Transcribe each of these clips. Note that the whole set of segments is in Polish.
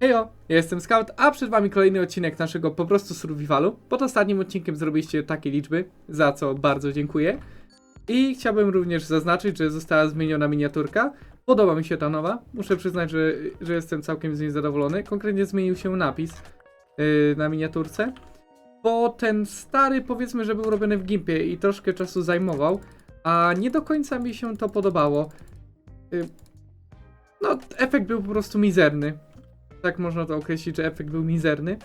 Hejo, ja jestem Scout, a przed wami kolejny odcinek naszego po prostu survivalu. Pod ostatnim odcinkiem zrobiliście takie liczby, za co bardzo dziękuję. I chciałbym również zaznaczyć, że została zmieniona miniaturka. Podoba mi się ta nowa. Muszę przyznać, że, że jestem całkiem z niej zadowolony. Konkretnie zmienił się napis yy, na miniaturce. Bo ten stary powiedzmy, że był robiony w Gimpie i troszkę czasu zajmował, a nie do końca mi się to podobało. Yy, no, efekt był po prostu mizerny. Tak można to określić, że efekt był mizerny.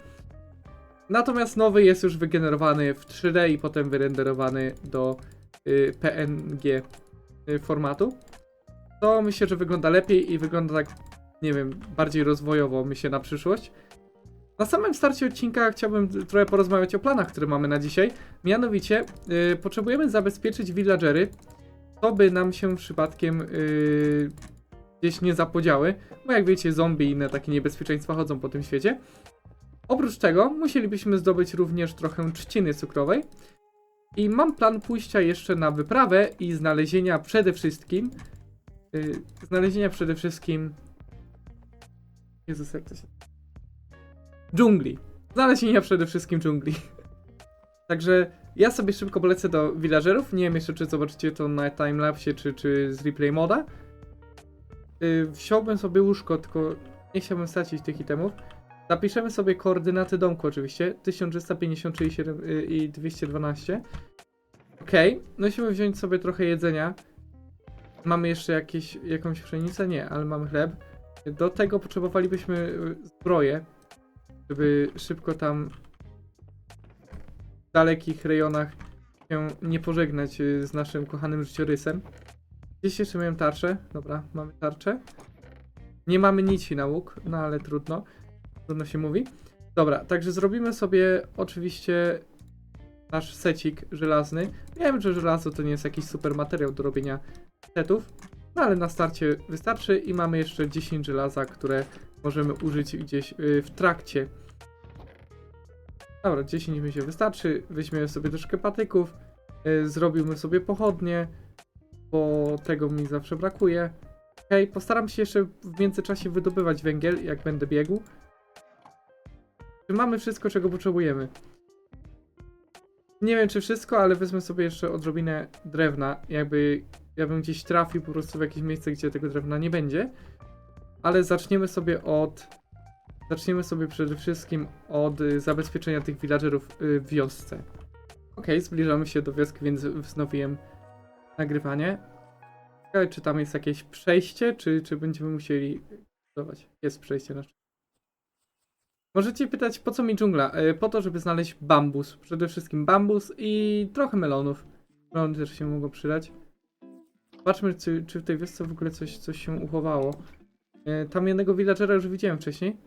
Natomiast nowy jest już wygenerowany w 3D i potem wyrenderowany do y, PNG y, formatu. To myślę, że wygląda lepiej i wygląda tak, nie wiem, bardziej rozwojowo, myślę, na przyszłość. Na samym starcie odcinka chciałbym trochę porozmawiać o planach, które mamy na dzisiaj. Mianowicie, y, potrzebujemy zabezpieczyć villagery, to by nam się przypadkiem y, gdzieś nie zapodziały, bo jak wiecie, zombie i inne takie niebezpieczeństwa chodzą po tym świecie. Oprócz tego musielibyśmy zdobyć również trochę trzciny cukrowej. I mam plan pójścia jeszcze na wyprawę i znalezienia przede wszystkim. Yy, znalezienia przede wszystkim. Jezus, jak to się. Dżungli. Znalezienia przede wszystkim dżungli. Także ja sobie szybko polecę do villagerów. Nie wiem jeszcze, czy zobaczycie to na timelapsie, czy, czy z replay moda. Wziąłbym sobie łóżko, tylko nie chciałbym stracić tych itemów. Zapiszemy sobie koordynaty domku oczywiście. 1353 i, 7, yy, i 212. Okej, musimy wziąć sobie trochę jedzenia. Mamy jeszcze jakieś, jakąś pszenicę? Nie, ale mamy chleb. Do tego potrzebowalibyśmy yy, zbroję, żeby szybko tam w dalekich rejonach się nie pożegnać yy, z naszym kochanym życiorysem. Gdzieś jeszcze miałem tarczę. Dobra, mamy tarczę. Nie mamy nici na łuk, no ale trudno. Trudno się mówi. Dobra, także zrobimy sobie oczywiście nasz secik żelazny. Wiem, że żelazo to nie jest jakiś super materiał do robienia setów, no ale na starcie wystarczy i mamy jeszcze 10 żelaza, które możemy użyć gdzieś yy, w trakcie. Dobra, 10 mi się wystarczy. Weźmiemy sobie troszkę patyków. Yy, zrobimy sobie pochodnie bo tego mi zawsze brakuje. Okej, postaram się jeszcze w międzyczasie wydobywać węgiel, jak będę biegł. Czy mamy wszystko, czego potrzebujemy? Nie wiem, czy wszystko, ale wezmę sobie jeszcze odrobinę drewna. Jakby ja bym gdzieś trafił po prostu w jakieś miejsce, gdzie tego drewna nie będzie. Ale zaczniemy sobie od... Zaczniemy sobie przede wszystkim od y, zabezpieczenia tych villagerów y, w wiosce. Okej, zbliżamy się do wioski, więc wznowiłem nagrywanie. Ciekawe, czy tam jest jakieś przejście, czy, czy będziemy musieli budować. Jest przejście na. Możecie pytać, po co mi dżungla? E, Po to, żeby znaleźć bambus. Przede wszystkim bambus i trochę melonów. Melony też się mogą przydać. Zobaczmy, czy, czy w tej wiosce w ogóle coś, coś się uchowało. E, Tam jednego villagera już widziałem wcześniej.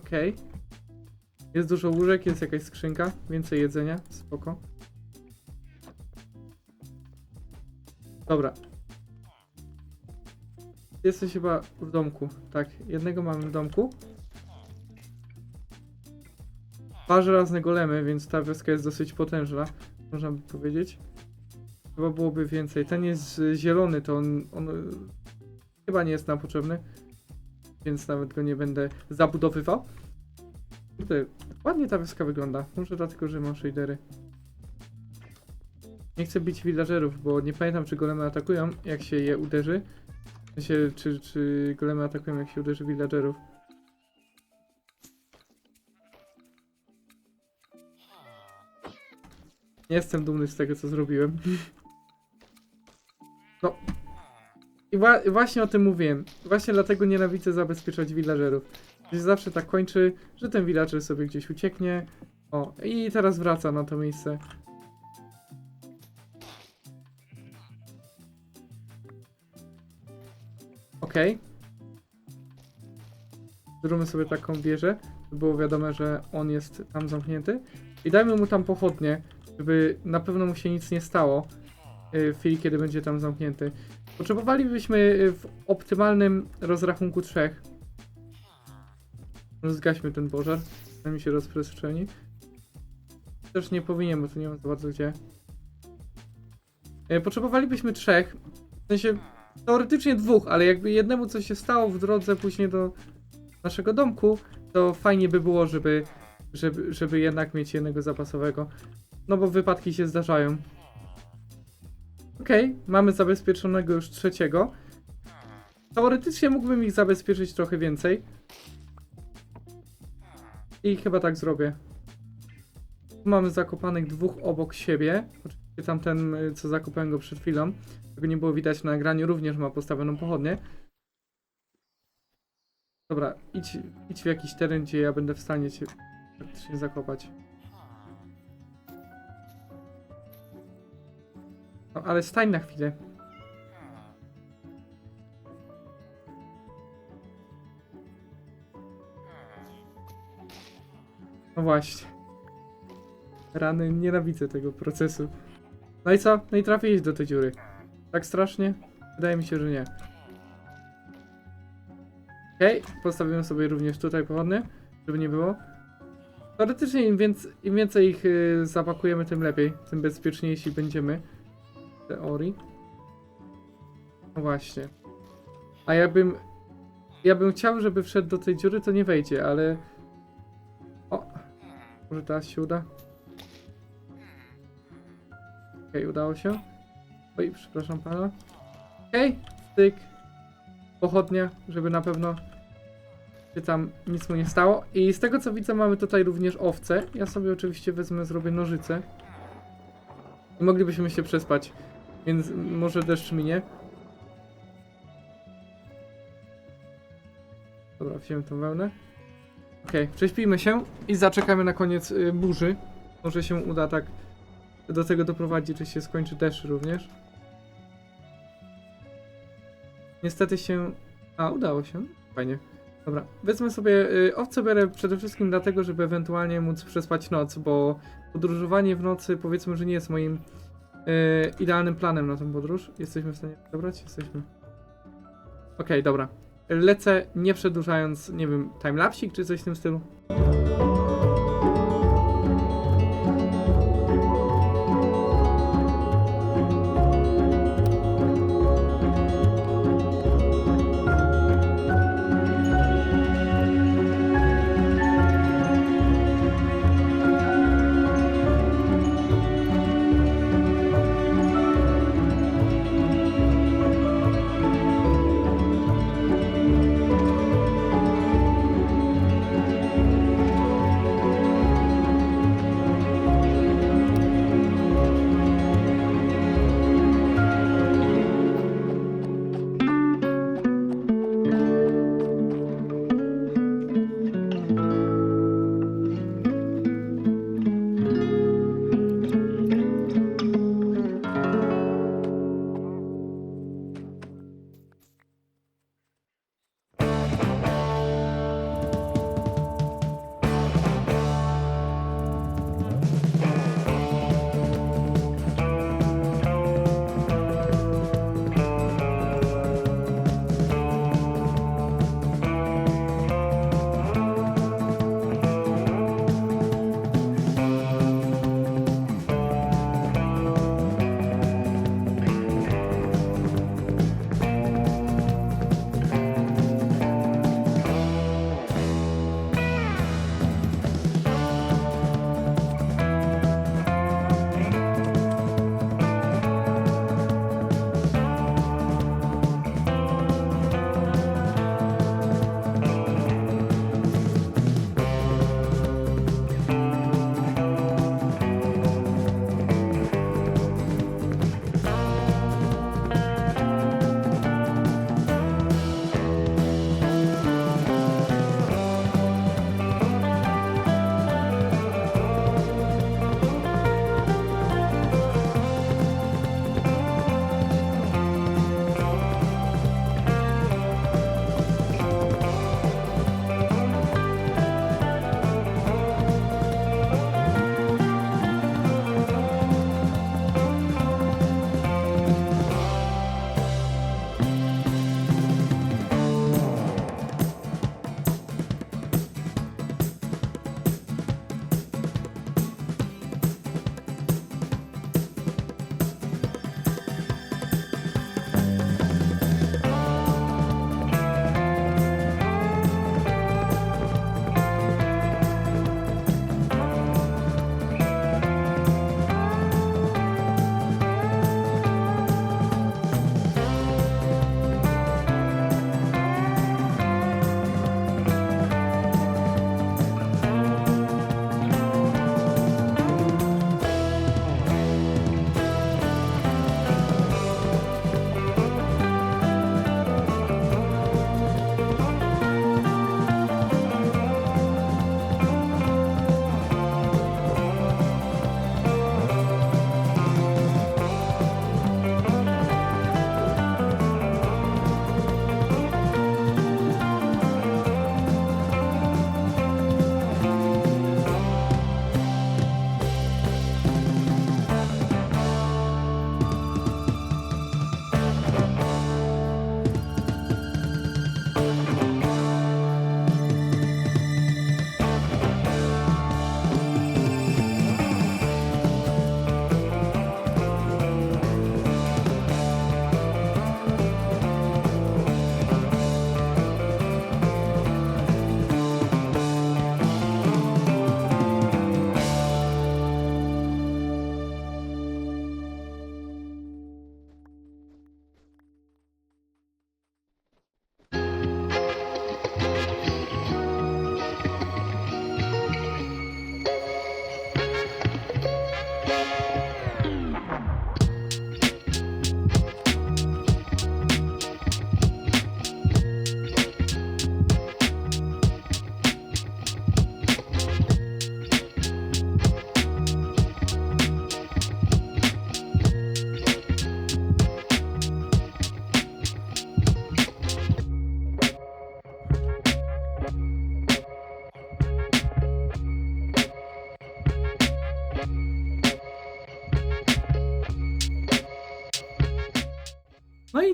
Okej. Jest dużo łóżek, jest jakaś skrzynka, więcej jedzenia, spoko. Dobra. Jesteś chyba w domku, tak. Jednego mamy w domku. Dwa żelazne golemy, więc ta wioska jest dosyć potężna, można by powiedzieć. Chyba byłoby więcej. Ten jest zielony, to on, on chyba nie jest nam potrzebny, więc nawet go nie będę zabudowywał. Kurde, ładnie ta wioska wygląda. Może dlatego, że mam shadery. Nie chcę bić villagerów, bo nie pamiętam, czy golemy atakują, jak się je uderzy. W sensie, czy, czy golemy atakują, jak się uderzy villagerów. Nie jestem dumny z tego, co zrobiłem. No. I wa właśnie o tym mówiłem. Właśnie dlatego nienawidzę zabezpieczać villagerów. Gdzieś zawsze tak kończy, że ten villager sobie gdzieś ucieknie. O, i teraz wraca na to miejsce. Okej. Zróbmy sobie taką wieżę, żeby było wiadome, że on jest tam zamknięty. I dajmy mu tam pochodnie, żeby na pewno mu się nic nie stało y, w chwili, kiedy będzie tam zamknięty. Potrzebowalibyśmy y, w optymalnym rozrachunku trzech. Zgaśmy ten pożar, zanim się rozprzestrzeni. Też nie powinien, bo tu nie ma za bardzo gdzie. E, Potrzebowalibyśmy trzech. W sensie teoretycznie dwóch, ale jakby jednemu coś się stało w drodze później do naszego domku, to fajnie by było, żeby, żeby, żeby jednak mieć jednego zapasowego. No bo wypadki się zdarzają. Okej, mamy zabezpieczonego już trzeciego. Teoretycznie mógłbym ich zabezpieczyć trochę więcej. I chyba tak zrobię. Tu mamy zakopanych dwóch obok siebie. Oczywiście tamten, y, co zakopałem go przed chwilą. Tego nie było widać na nagraniu, również ma postawioną pochodnię. Dobra, idź, idź w jakiś teren, gdzie ja będę w stanie cię praktycznie zakopać. No, ale stań na chwilę. No właśnie. Rany, nienawidzę tego procesu. No i co? No i trafiłeś do tej dziury. Tak strasznie? Wydaje mi się, że nie. Okej, postawimy sobie również tutaj pochodnie, żeby nie było. Teoretycznie im, więcej, im więcej ich y, zapakujemy, tym lepiej. Tym bezpieczniejsi będziemy. W teorii. No właśnie. A ja bym... Ja bym chciał, żeby wszedł do tej dziury, to nie wejdzie, ale... Może teraz się uda? Okej, udało się. Oj, przepraszam pana. Okej, styk. Pochodnia, żeby na pewno się tam nic mu nie stało. I z tego co widzę, mamy tutaj również owce. Ja sobie oczywiście wezmę, zrobię nożyce. I moglibyśmy się przespać, więc może deszcz minie. Dobra, wziąłem tą wełnę. Okej, prześpijmy się i zaczekamy na koniec y, burzy. Może się uda tak do tego doprowadzić, że się skończy deszcz również. Niestety się... A, udało się. Fajnie. Dobra, wezmę sobie... Y, owce biorę przede wszystkim dlatego, żeby ewentualnie móc przespać noc, bo podróżowanie w nocy powiedzmy, że nie jest moim y, idealnym planem na tą podróż. Jesteśmy w stanie dobrać? Jesteśmy. Okej, dobra. Lecę nie przedłużając, nie wiem, timelapsik czy coś w tym stylu.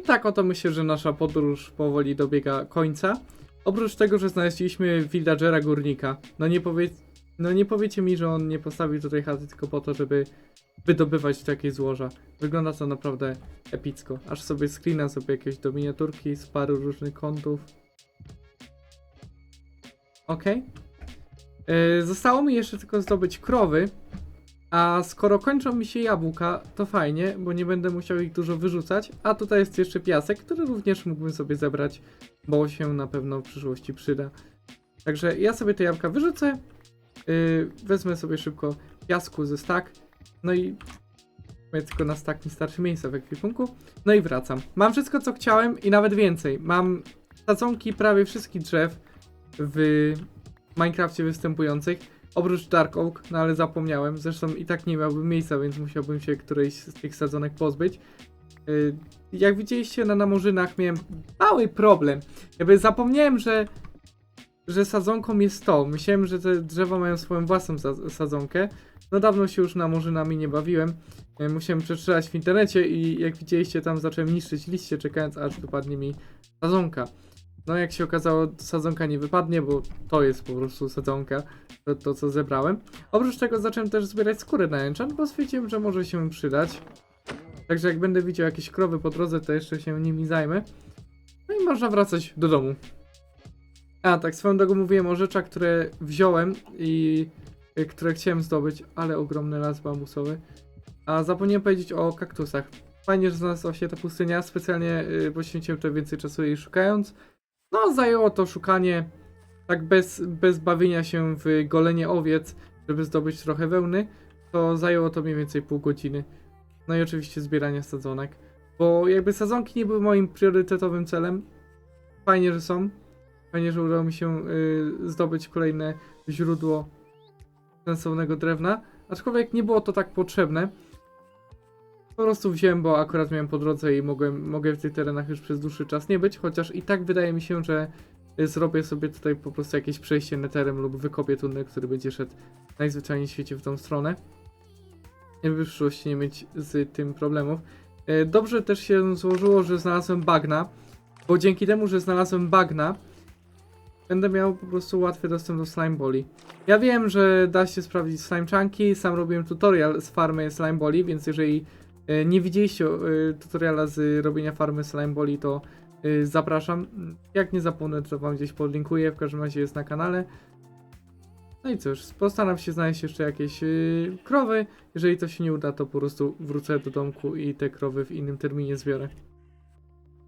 Tak oto myślę, że nasza podróż powoli dobiega końca. Oprócz tego, że znaleźliśmy villagera górnika. No nie, powie... no nie powiecie mi, że on nie postawił tutaj chaty tylko po to, żeby wydobywać takie złoża. Wygląda to naprawdę epicko. Aż sobie screena sobie jakieś do miniaturki z paru różnych kątów. Okej. Yy, Zostało mi jeszcze tylko zdobyć krowy. A skoro kończą mi się jabłka, to fajnie, bo nie będę musiał ich dużo wyrzucać. A tutaj jest jeszcze piasek, który również mógłbym sobie zebrać, bo się na pewno w przyszłości przyda. Także ja sobie te jabłka wyrzucę. Yy, wezmę sobie szybko piasku ze stak. No i ja tylko na stak mi starczy miejsca w ekwipunku. No i wracam. Mam wszystko co chciałem i nawet więcej. Mam sadzonki prawie wszystkich drzew w Minecrafcie występujących. Oprócz Dark Oak, no ale zapomniałem. Zresztą i tak nie miałbym miejsca, więc musiałbym się którejś z tych sadzonek pozbyć. Yy, Jak widzieliście na namorzynach miałem mały problem. Jakby zapomniałem, że że sadzonką jest to. Myślałem, że te drzewa mają swoją własną sadzonkę. No dawno się już namorzynami nie bawiłem. E, Musiałem przeczytać w internecie i jak widzieliście tam zacząłem niszczyć liście, czekając aż wypadnie mi sadzonka. No jak się okazało, sadzonka nie wypadnie, bo to jest po prostu sadzonka, to, to co zebrałem. Oprócz tego zacząłem też zbierać skóry na enchant, bo stwierdziłem, że może się przydać. Także jak będę widział jakieś krowy po drodze, to jeszcze się nimi zajmę. No i można wracać do domu. A, tak swoją drogą mówiłem o rzeczach, które wziąłem i y, które chciałem zdobyć, ale ogromny las bambusowy. A zapomniałem powiedzieć o kaktusach. Fajnie, że znalazła się ta pustynia, specjalnie y, poświęciłem trochę więcej czasu jej szukając. No, zajęło to szukanie tak bez, bez bawienia się w golenie owiec, żeby zdobyć trochę wełny, to zajęło to mniej więcej pół godziny. No i oczywiście zbieranie sadzonek, bo jakby sadzonki nie były moim priorytetowym celem. Fajnie, że są. Fajnie, że udało mi się y, zdobyć kolejne źródło sensownego drewna. Aczkolwiek nie było to tak potrzebne. Po prostu wziąłem, bo akurat miałem po drodze i mogłem, mogę w tych terenach już przez dłuższy czas nie być, chociaż i tak wydaje mi się, że y, zrobię sobie tutaj po prostu jakieś przejście neterem lub wykopię tunel, który będzie szedł najzwyczajniej w świecie w tą stronę. Żeby w przyszłości nie mieć z tym problemów. Y, Dobrze też się złożyło, że znalazłem bagna, bo dzięki temu, że znalazłem bagna, będę miał po prostu łatwy dostęp do slime boli. Ja wiem, że da się sprawdzić slime chunki, sam robiłem tutorial z farmy slime boli, więc jeżeli e, nie widzieliście e, tutoriala z robienia farmy slime boli, to e, zapraszam. Jak nie zapomnę, to wam gdzieś podlinkuję, w każdym razie jest na kanale. No i cóż, postaram się znaleźć jeszcze jakieś e, krowy. Jeżeli to się nie uda, to po prostu wrócę do domku i te krowy w innym terminie zbiorę.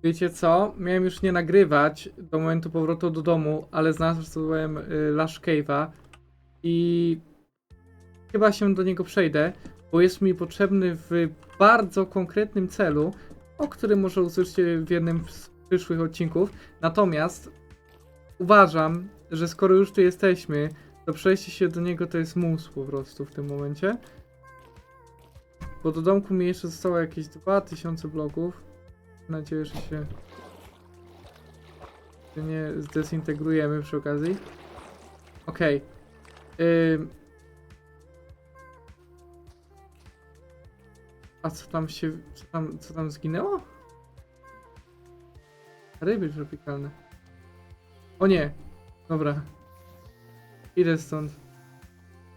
Wiecie co? Miałem już nie nagrywać do momentu powrotu do domu, ale znalazłem Lash Cave'a i chyba się do niego przejdę, bo jest mi potrzebny w bardzo konkretnym celu, o którym może usłyszycie w jednym z przyszłych odcinków. Natomiast uważam, że skoro już tu jesteśmy, to przejście się do niego to jest mus po prostu w tym momencie. Bo do domku mi jeszcze zostało jakieś 2000 bloków. Mam nadzieję, że się nie zdezintegrujemy przy okazji. Okej. Ym. A co tam się. Co tam, co tam zginęło? Ryby tropikalne. O nie! Dobra. Idę stąd.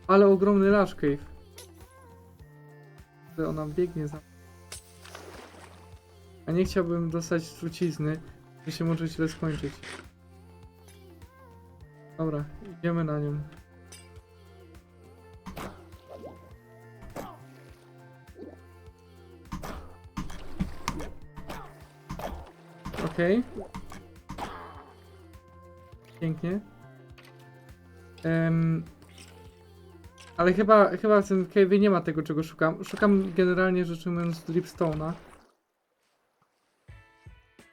Ale ogromny Lash Cave. Że Ona biegnie za a nie chciałbym dostać trucizny, że się może źle skończyć. Dobra, idziemy na nią. Okej. Pięknie. Em, ale chyba, chyba w tym cave'ie nie ma tego, czego szukam. Szukam generalnie rzecz ujmując dripstone'a.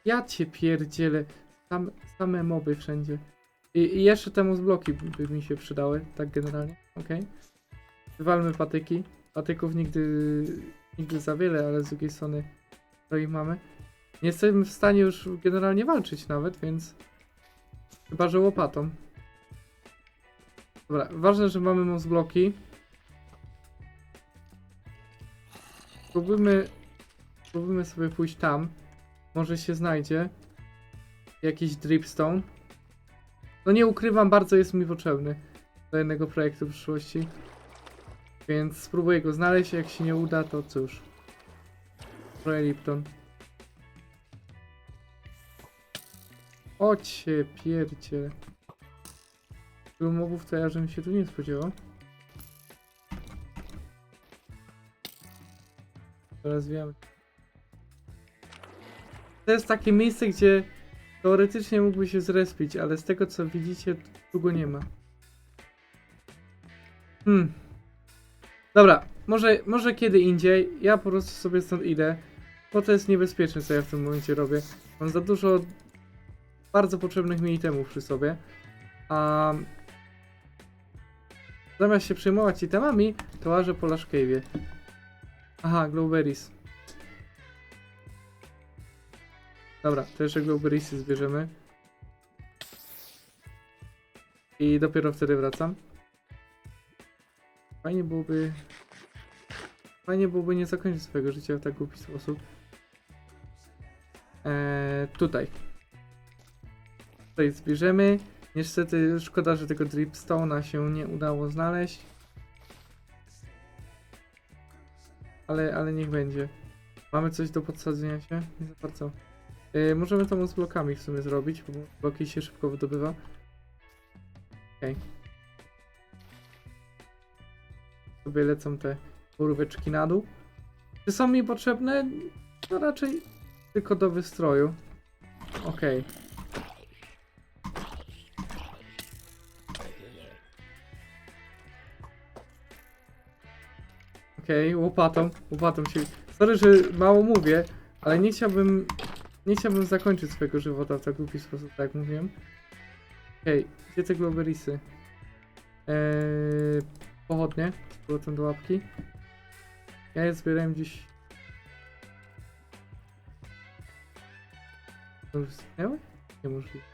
Ja cię pierdzielę. Sam, same moby wszędzie. I, I jeszcze temu z bloki by, mi się przydały, tak generalnie. Okej. Wywalmy patyki. Patyków nigdy, nigdy za wiele, ale z drugiej strony to ich mamy. Nie jestem w stanie już generalnie walczyć nawet, więc... Chyba, że łopatą. Dobra, ważne, że mamy moc bloki. Spróbujmy... Spróbujmy sobie pójść tam. może się znajdzie jakiś dripstone. No nie ukrywam, bardzo jest mi potrzebny do jednego projektu w przyszłości. Więc spróbuję go znaleźć, jak się nie uda, to cóż. Trochę Lipton. O cię pierdzie. Tylu mobów to ja, się tu nie spodziewał. Teraz wiemy. To jest takie miejsce, gdzie teoretycznie mógłby się zrespić, ale z tego co widzicie, tu go nie ma. Hmm. Dobra, może, może kiedy indziej. Ja po prostu sobie stąd idę, bo to jest niebezpieczne, co ja w tym momencie robię. Mam za dużo bardzo potrzebnych mi itemów przy sobie. A zamiast się przejmować itemami, to łażę po Lush. Aha, Glowberries. Dobra, to jeszcze Glowberriesy zbierzemy. I dopiero wtedy wracam. Fajnie byłoby... Fajnie byłoby nie zakończyć swojego życia w tak głupi sposób. Eee, tutaj. Tutaj zbierzemy. Niestety szkoda, że tego dripstone'a się nie udało znaleźć. Ale, ale niech będzie. Mamy coś do podsadzenia się? Nie za bardzo. Yy, możemy to z blokami w sumie zrobić, bo bloki się szybko wydobywa. Okej. Sobie lecą te urweczki na dół. Czy są mi potrzebne? No raczej tylko do wystroju. Okej. Okej, łopatą, łopatą się... Sorry, że mało mówię, ale nie chciałbym... Nie chciałbym zakończyć swojego żywota w tak głupi sposób, tak jak mówiłem. Okej, gdzie te globerisy? Eee, pochodnie, z powrotem do łapki. Ja je zbierałem dziś... To już zginęły? Niemożliwe.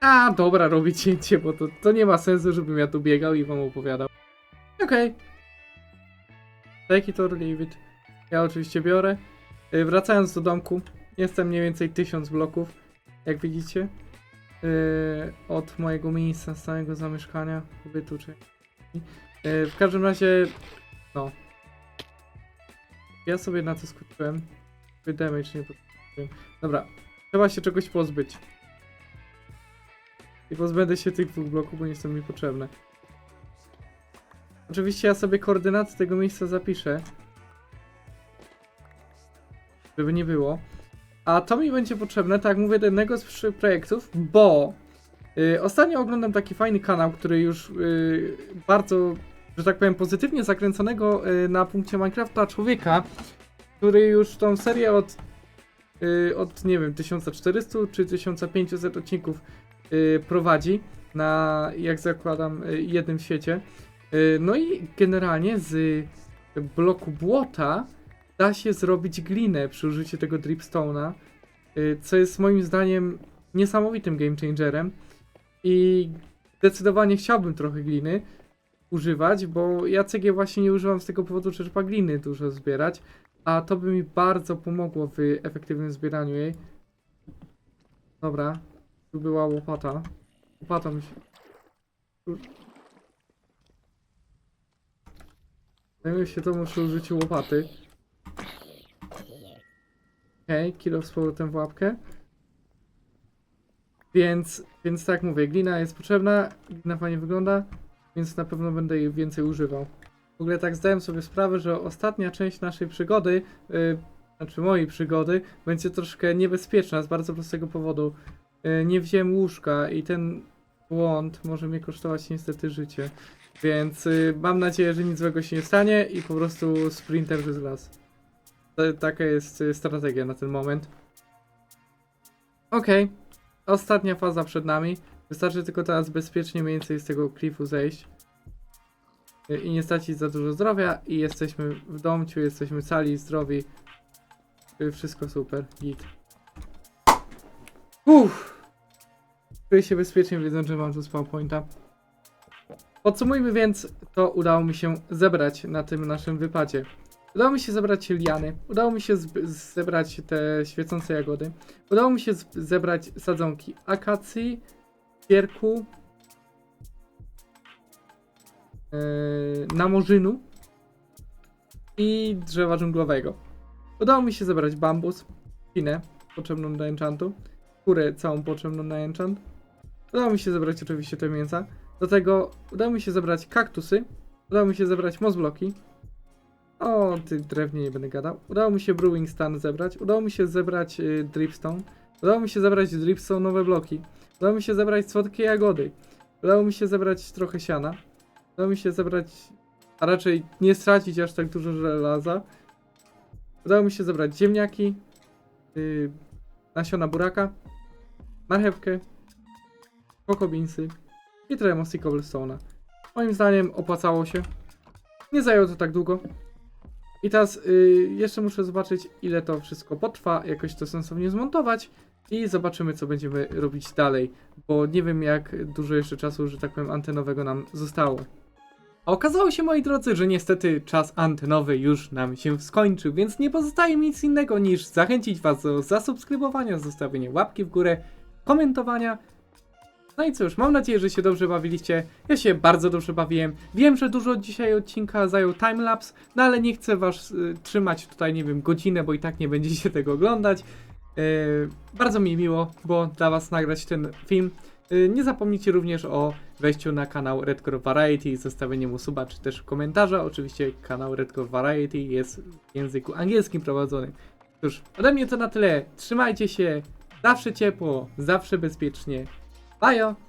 A, dobra, robię cięcie, bo to, to nie ma sensu, żebym ja tu biegał i wam opowiadał. Okej. It or leave it. Ja oczywiście biorę. Y, Wracając do domku, jestem mniej więcej 1000 bloków, jak widzicie. y, Od mojego miejsca stałego zamieszkania, pobytu czy... Y, W każdym razie, no. Ja sobie na to skupiłem. Damage nie. Dobra, trzeba się czegoś pozbyć. I pozbędę się tych dwóch bloków, bo nie są mi potrzebne. Oczywiście ja sobie koordynaty tego miejsca zapiszę. Żeby nie było. A to mi będzie potrzebne, tak jak mówię, do jednego z projektów, bo y, ostatnio oglądam taki fajny kanał, który już y, bardzo, że tak powiem, pozytywnie zakręconego y, na punkcie Minecrafta człowieka, który już tą serię od, od nie wiem, 1400 czy 1500 odcinków prowadzi na, jak zakładam, y, jednym świecie. Y, no i generalnie z bloku błota da się zrobić glinę przy użyciu tego dripstone'a, y, co jest moim zdaniem niesamowitym game changerem i zdecydowanie chciałbym trochę gliny używać, bo ja cegieł właśnie nie używam z tego powodu, że trzeba gliny dużo zbierać, a to by mi bardzo pomogło w efektywnym zbieraniu jej. Dobra, tu była łopata. Łopata mi się... Zajmuję się to muszę użyć łopaty. Okej, okay, kilo z powrotem w łapkę. Więc, więc tak mówię, glina jest potrzebna, glina fajnie wygląda, więc na pewno będę jej więcej używał. W ogóle tak zdałem sobie sprawę, że ostatnia część naszej przygody, yy, znaczy mojej przygody, będzie troszkę niebezpieczna z bardzo prostego powodu. Yy, nie wziąłem łóżka i ten błąd może mnie kosztować niestety życie. Więc y, mam nadzieję, że nic złego się nie stanie i po prostu sprinter przez las. Taka jest y, strategia na ten moment. Okej. Ostatnia faza przed nami. Wystarczy tylko teraz bezpiecznie mniej więcej z tego klifu zejść. Y, I nie stracić za dużo zdrowia i jesteśmy w domciu, jesteśmy cali, zdrowi. Y, Wszystko super. Git. Uff. Czuję się bezpiecznie wiedząc, że mam tu spawn pointa. Podsumujmy więc, to udało mi się zebrać na tym naszym wypadzie. Udało mi się zebrać liany, udało mi się zebrać te świecące jagody, udało mi się zebrać sadzonki akacji, pierku, yy, namorzynu i drzewa dżunglowego. Udało mi się zebrać bambus, pinę potrzebną do enchantu, kurę całą potrzebną na enchant. Udało mi się zebrać oczywiście te mięsa. Do tego udało mi się zebrać kaktusy, udało mi się zebrać mozbloki. O, ty drewnie nie będę gadał. Udało mi się brewing stan zebrać, udało mi się zebrać y, dripstone, udało mi się zebrać dripstone nowe bloki, udało mi się zebrać słodkie jagody, udało mi się zebrać trochę siana, udało mi się zebrać, a raczej nie stracić aż tak dużo żelaza. Udało mi się zebrać ziemniaki, y, nasiona buraka, marchewkę, kokobinsy i trochę mossy cobblestone'a. Moim zdaniem opłacało się. Nie zajęło to tak długo. I teraz y, jeszcze muszę zobaczyć, ile to wszystko potrwa, jakoś to sensownie zmontować i zobaczymy, co będziemy robić dalej, bo nie wiem, jak dużo jeszcze czasu, że tak powiem, antenowego nam zostało. A okazało się, moi drodzy, że niestety czas antenowy już nam się skończył, więc nie pozostaje mi nic innego niż zachęcić Was do zasubskrybowania, zostawienia łapki w górę, komentowania. No i cóż, mam nadzieję, że się dobrze bawiliście. Ja się bardzo dobrze bawiłem. Wiem, że dużo dzisiaj odcinka zajął timelapse, no ale nie chcę Was y, trzymać tutaj, nie wiem, godzinę, bo i tak nie będziecie tego oglądać. Yy, bardzo mi miło było dla Was nagrać ten film. Yy, nie zapomnijcie również o wejściu na kanał Redcore Variety, zostawieniu mu suba czy też komentarza. Oczywiście kanał Redcore Variety jest w języku angielskim prowadzony. Cóż, ode mnie to na tyle. Trzymajcie się. Zawsze ciepło, zawsze bezpiecznie. Bajo!